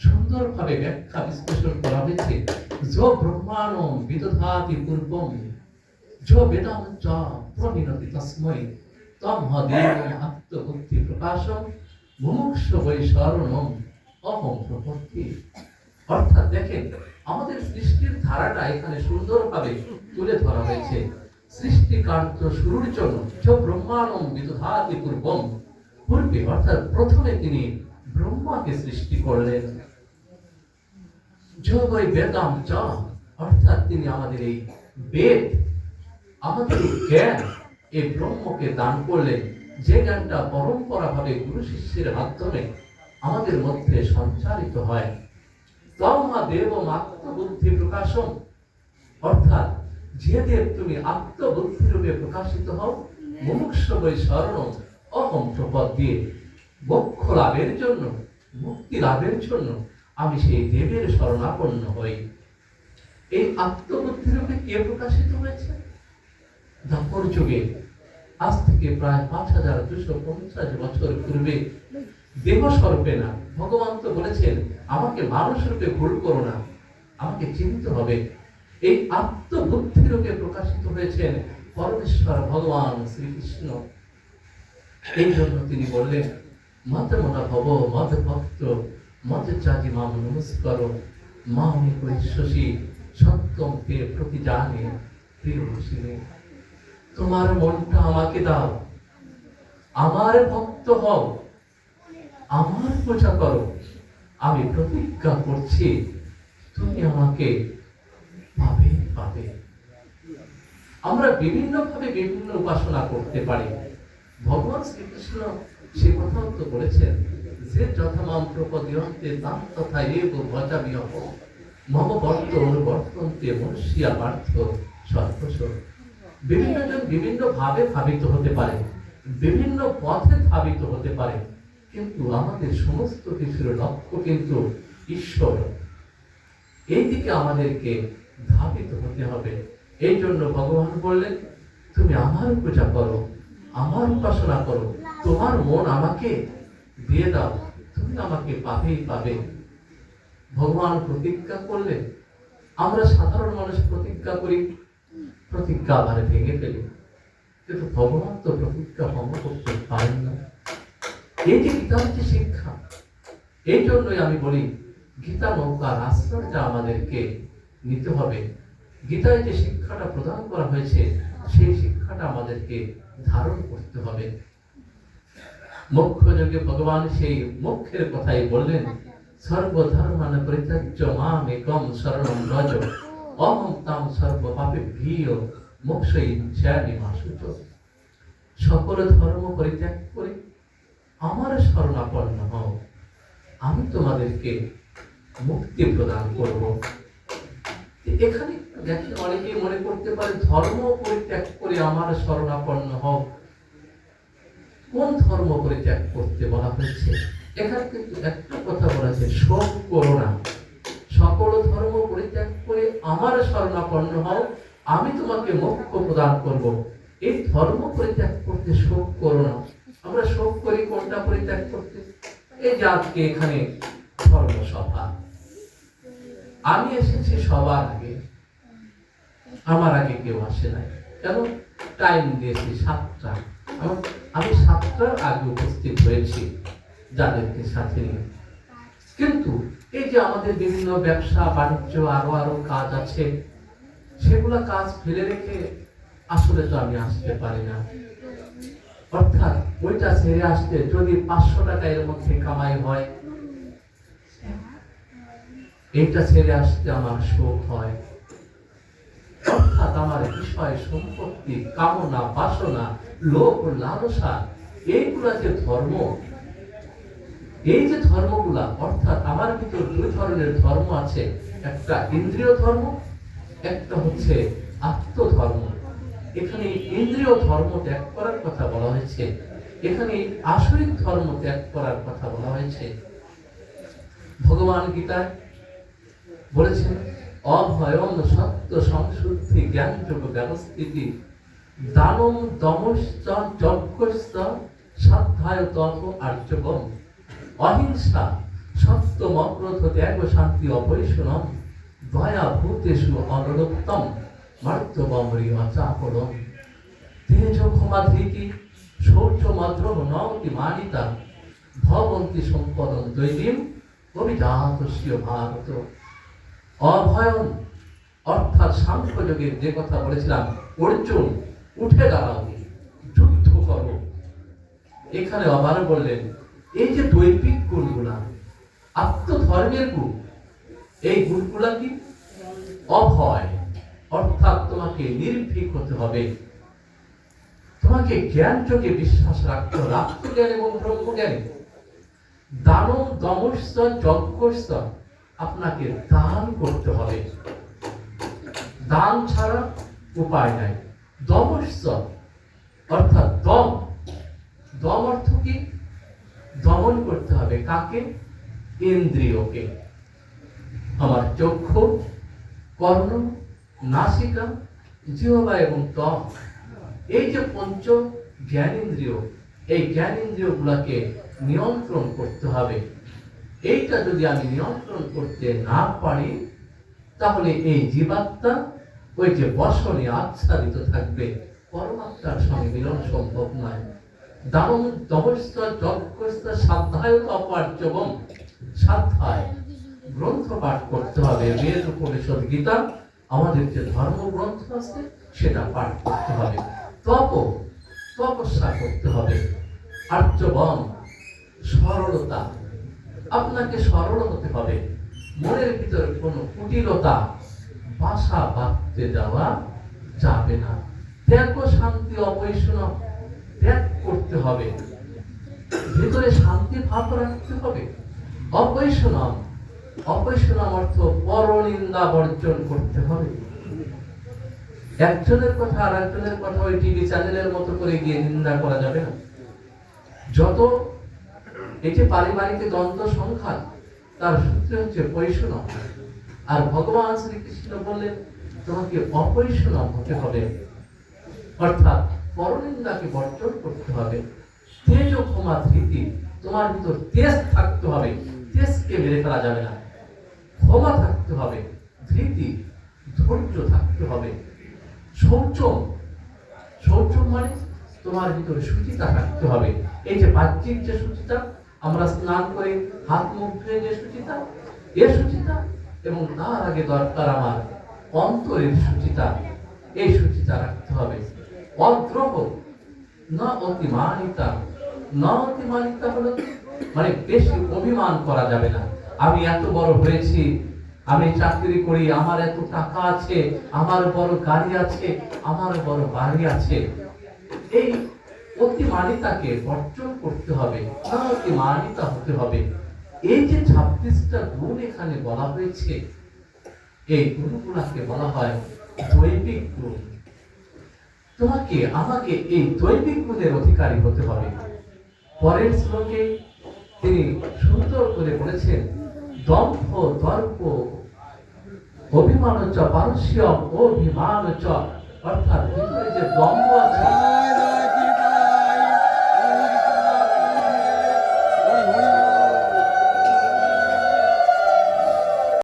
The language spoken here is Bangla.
সুন্দরভাবে ব্যাখ্যা বিশ্লেষণ করা হয়েছে। যো ব্রহ্মাণম বিদধাতি পূর্বম যো চ প্রবিনতি তস্মৈ আত্মবুদ্ধি প্রকাশম মুমুক্ষ অহম প্রপত্তি। অর্থাৎ দেখেন, আমাদের সৃষ্টির ধারাটা এখানে সুন্দরভাবে তুলে ধরা হয়েছে। সৃষ্টি কার্য শুরুর জন্য য ব্রহ্মাণম বিদধাতি পূর্বম পূর্বে অর্থাৎ প্রথমে তিনি ব্রহ্মাকে সৃষ্টি করলেন। যোগই বেদাম চ অর্থাৎ তিনি আমাদের এই বেদ, আমাদের জ্ঞান, এই ব্রহ্মকে দান করলেন যে জ্ঞানটা পরম্পরা ভাবে গুরু শিষ্যের মাধ্যমে আমাদের মধ্যে সঞ্চারিত হয়। তমা দেব আত্মবুদ্ধি প্রকাশন অর্থাৎ যে দেব তুমি আত্মবুদ্ধি রূপে প্রকাশিত হও মুমুক্ষ বৈ স্মরণ অহম প্রপদ দিয়ে। মোক্ষ লাভের জন্য, মুক্তি লাভের জন্য আমি সেই দেবের শরণাপন্ন হই। এই আত্মবুদ্ধি রূপে কে প্রকাশিত হয়েছে? দাপর যুগে, আজ থেকে প্রায় পাঁচ হাজার দুশো পঞ্চাশ বছর পূর্বে, দেহ স্বরূপে না, ভগবান তো বলেছেন, আমাকে মানুষ রূপে ভুল করো না, আমাকে চিনতে হবে। এই আত্মবুদ্ধি রূপে প্রকাশিত হয়েছেন পরমেশ্বর ভগবান শ্রীকৃষ্ণ। এই জন্য তিনি বললেন মত ভব মত ভক্ত মত চাজি মাম নমস্কার মামি শশী, সত্যম তে প্রতি জানে প্রিয় শিবে তোমার মনটা আমাকে দাও, আমার ভক্ত হও, আমার পূজা করো, আমি প্রতিজ্ঞা করছি, তুমি আমাকে পাবে পাবে। আমরা বিভিন্ন ভাবে বিভিন্ন উপাসনা করতে পারি। ভগবান শ্রীকৃষ্ণ সে কথাও তো বলেছেন যে যথামাম প্রপদিয়ন্তে তাম তথা এব ভজামিয় মম বর্ত অনুবর্তন্তে মনুষ্যা পার্থ সর্বস্ব। বিভিন্ন জন বিভিন্ন ভাবে ভাবিত হতে পারে, বিভিন্ন পথে ধাবিত হতে পারে, কিন্তু আমাদের সমস্ত কিছুর লক্ষ্য কিন্তু ঈশ্বর। এই দিকে আমাদেরকে ধাবিত হতে হবে। এই জন্য ভগবান বললেন, তুমি আমার পূজা করো, আমার উপাসনা করো, তোমার মন আমাকে দিয়ে দাও। তুমি আমাকে পাবেই পাবে। ভগবান প্রতিজ্ঞা করলেন। আমরা সাধারণ মানুষ প্রতিজ্ঞা করি। প্রতিজ্ঞা আবার ভেঙে ফেলি। কিন্তু ভগবান তো প্রতিজ্ঞা ভঙ্গ করতে পারেন না। এই যে গীতার যে শিক্ষা। এই জন্যই আমি বলি, গীতা নৌকার আশ্রয়টা আমাদেরকে নিতে হবে। গীতায় যে শিক্ষাটা প্রদান করা হয়েছে, সেই শিক্ষাটা আমাদেরকে ধারণ করতে হবে। মোক্ষ যোগে ভগবান সেই মোক্ষের কথাই বললেন, সর্বধর্মান পরিত্যাজ্য মাম একম শরণম রজ অহম তাম সর্ব পাপে ভিয় মোক্ষই শ্যানি সকল ধর্ম পরিত্যাগ করে আমার শরণাপন্ন হও, আমি তোমাদেরকে মুক্তি প্রদান করব। এখানে দেখে অনেকেই মনে করতে পারে ধর্ম পরিত্যাগ করে আমার শরণাপন্ন হও কোন ধর্ম পরিত্যাগ করতে বলা হয়েছে? এখানে কিন্তু একটা কথা বলা আছে, শোক করো না। সকল ধর্ম পরিত্যাগ করে আমার শরণাপন্ন হও, আমি তোমাকে মোক্ষ প্রদান করব। এই ধর্ম পরিত্যাগ করতে শোক করো না। আমরা শোক করি কোনটা পরিত্যাগ করতে? এই যে আজকে এখানে ধর্মসভা। আমি এসেছি সবার আগে। আমার আগে কেউ আসে নাই। কেন? টাইম দিয়েছি সাতটা। আমার- আমি সাতটার আগে উপস্থিত হয়েছি যাদেরকে সাথে নিয়ে। কিন্তু এই যে আমাদের বিভিন্ন ব্যবসা, বাণিজ্য, আরও আরও কাজ আছে, সেগুলা কাজ ফেলে রেখে আসলে তো আমি আসতে পারি না। অর্থাৎ ওইটা ছেড়ে আসতে যদি পাঁচশো টাকা এর মধ্যে কামাই হয়, এইটা ছেড়ে আসতে আমার শোক হয়। অর্থাৎ আমার বিষয় সম্পত্তি, কামনা, বাসনা লালসা, এইগুলা যে ধর্ম, এই যে ধর্মগুলা, অর্থাৎ আমার ভিতর দুই ধরনের ধর্ম আছে। একটা ইন্দ্রিয় ধর্ম, একটা হচ্ছে আত্মধর্ম। এখানে ইন্দ্রিয় ধর্ম ত্যাগ করার কথা বলা হয়েছে। এখানে আসরিক ধর্ম ত্যাগ করার কথা বলা হয়েছে। ভগবান গীতায় বলেছেন অভয়ম সত্য সংশুদ্ধি জ্ঞানযোগ, ব্যবস্থিতি, দানম দমশ্চ যজ্ঞশ্চ সাধ্যায় তপ আর্যবম অহিংসা, সত্য অক্রোধ ত্যাগ, শান্তি অপরিশনম দয়া, ভূতেষু অনরোত্তম মার্তবমরি অচাপলম তেজ, ক্ষমা, ধৃতি, শৌচ মাদ্রম নবতি মানিতা, ভবন্তি, সম্পদম, দৈবীম, অভিজাতস্য, ভারত। অভয়ন অর্থাৎ সাংখ্যযোগের যে কথা বলেছিলাম, অর্জুন, উঠে দাঁড়াও, যুদ্ধ করো। এখানে আবার বললেন, এই যে দৈবিক গুণগুলা, আত্মধর্মের গুণ, এই গুণগুলা কি? অভয়, অর্থাৎ তোমাকে নির্ভীক হতে হবে। তোমাকে জ্ঞান যোগে বিশ্বাস রাখতে হবে, আত্মজ্ঞান এবং ব্রহ্মজ্ঞানে। দানব দমস্ত যজ্ঞস্ত আপনাকে দান করতে হবে। দান ছাড়া উপায় নাই। দমস্ত অর্থাৎ দম। দম অর্থ কি? দমন করতে হবে কাকে? ইন্দ্রিয়কে। আমার চক্ষু, কর্ণ, নাসিকা, জিহ্বা এবং ত্বক এই যে পঞ্চ জ্ঞানেন্দ্রিয় এই জ্ঞানেন্দ্রিয় গুলাকে নিয়ন্ত্রণ করতে হবে। এইটা যদি আমি নিয়ন্ত্রণ করতে না পারি, তাহলে এই জীবাত্মা ওই যে বসনে আচ্ছাদিত থাকবে। পরমাত্মার সঙ্গে মিলন সম্ভব নয়। দানম দমস্ত যজ্ঞস্ত সাধ্যায়ত অপার্যবম সাধ্যায় গ্রন্থ পাঠ করতে হবে। বেদ, উপনিষদ, গীতা, আমাদের যে ধর্মগ্রন্থ আছে, সেটা পাঠ করতে হবে। তপ, তপস্যা করতে হবে। আর্যবম, সরলতা। আপনাকে সরল হতে হবে। মনের ভিতরে কোনো কুটিলতা, বাসা বাঁধতে যাওয়া যাবে না। ত্যাগ শান্তি অবৈষ্ণব ত্যাগ করতে হবে। ভিতরে শান্তি ভাব রাখতে হবে। অবৈষ্ণব অবৈষ্ণব অর্থ পরনিন্দা বর্জন করতে হবে। একজনের কথা আর একজনের কথা ওই টিভি চ্যানেলের মতো করে গিয়ে নিন্দা করা যাবে না। যত এটি পারিবারিক দ্বন্দ্ব সংখ্যা, তার সূত্র হচ্ছে বৈষ্ণব আর ভগবান শ্রীকৃষ্ণ বললেন, তোমাকে অবৈষ্ণব হতে হবে। অর্থাৎ পরনিন্দাকে বর্জন করতে হবে। তেজ ও ক্ষমা ধৃতি তোমার ভিতর তেজ থাকতে হবে। তেজকে মেরে ফেলা যাবে না। ক্ষমা থাকতে হবে ধৃতি ধৈর্য থাকতে হবে। শৌচ শৌচ মানে তোমার ভিতরে সুচিতা থাকতে হবে। এই যে বাহ্যিক যে সুচিতা আমরা স্নান করে হাত মুখ ধুয়ে যে সুচিতা, এ সুচিতা, এবং তার আগে দরকার আমার অন্তরের সুচিতা, এই সুচিতা রাখতে হবে। অদ্রহ না অতিমানিতা না অতিমানিতা হলো মানে বেশি অভিমান করা যাবে না। আমি এত বড় হয়েছি, আমি চাকরি করি, আমার এত টাকা আছে, আমার বড় গাড়ি আছে, আমার বড় বাড়ি আছে। এই অতিমানিতাকে বর্জন করতে হবে অতিমানিতা হতে হবে। এই যে ছাব্বিশটা গুণ এখানে বলা হয়েছে, এই বলা হয় দৈবিক গুণ। তোমাকে, আমাকে এই দৈবিক গুণের অধিকারী হতে হবে। পরের শ্লোকে তিনি সুন্দর করে বলেছেন, দম্ভ দর্প অভিমান চ অভিমান চ অর্থাৎ যে দম্ভ আছে